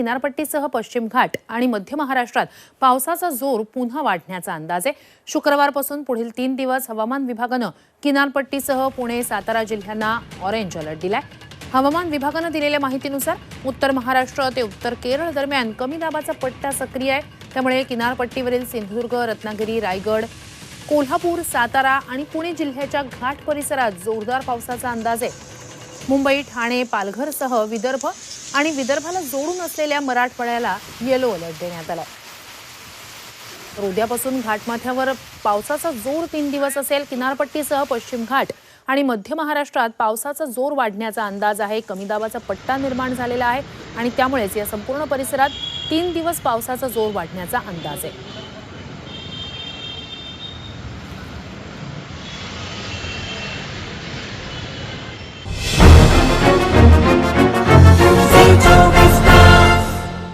किनारपट्टीसह पश्चिम घाट आणि मध्य महाराष्ट्रात पावसाचा जोर पुन्हा वाढण्याचा अंदाज आहे. शुक्रवारपासून पुढील तीन दिवस हवामान विभागानं किनारपट्टीसह पुणे सातारा जिल्ह्यांना ऑरेंज अलर्ट दिलाय. हवामान विभागानं दिलेल्या माहितीनुसार उत्तर महाराष्ट्र ते उत्तर केरळ दरम्यान कमी दाबाचा पट्टा सक्रिय आहे. त्यामुळे किनारपट्टीवरील सिंधुदुर्ग रत्नागिरी रायगड कोल्हापूर सातारा आणि पुणे जिल्ह्याच्या घाट परिसरात जोरदार पावसाचा अंदाज आहे. मुंबई ठाणे पालघरसह विदर्भ आणि विदर्भाला जोडून असलेल्या मराठवाड्याला येलो अलर्ट देण्यात आलाय. तर उद्यापासून घाटमाथ्यावर पावसाचा जोर तीन दिवस असेल. किनारपट्टीसह पश्चिम घाट आणि मध्य महाराष्ट्रात पावसाचा जोर वाढण्याचा अंदाज आहे. कमी दाबाचा पट्टा निर्माण झालेला आहे आणि त्यामुळेच या संपूर्ण परिसरात तीन दिवस पावसाचा जोर वाढण्याचा अंदाज आहे.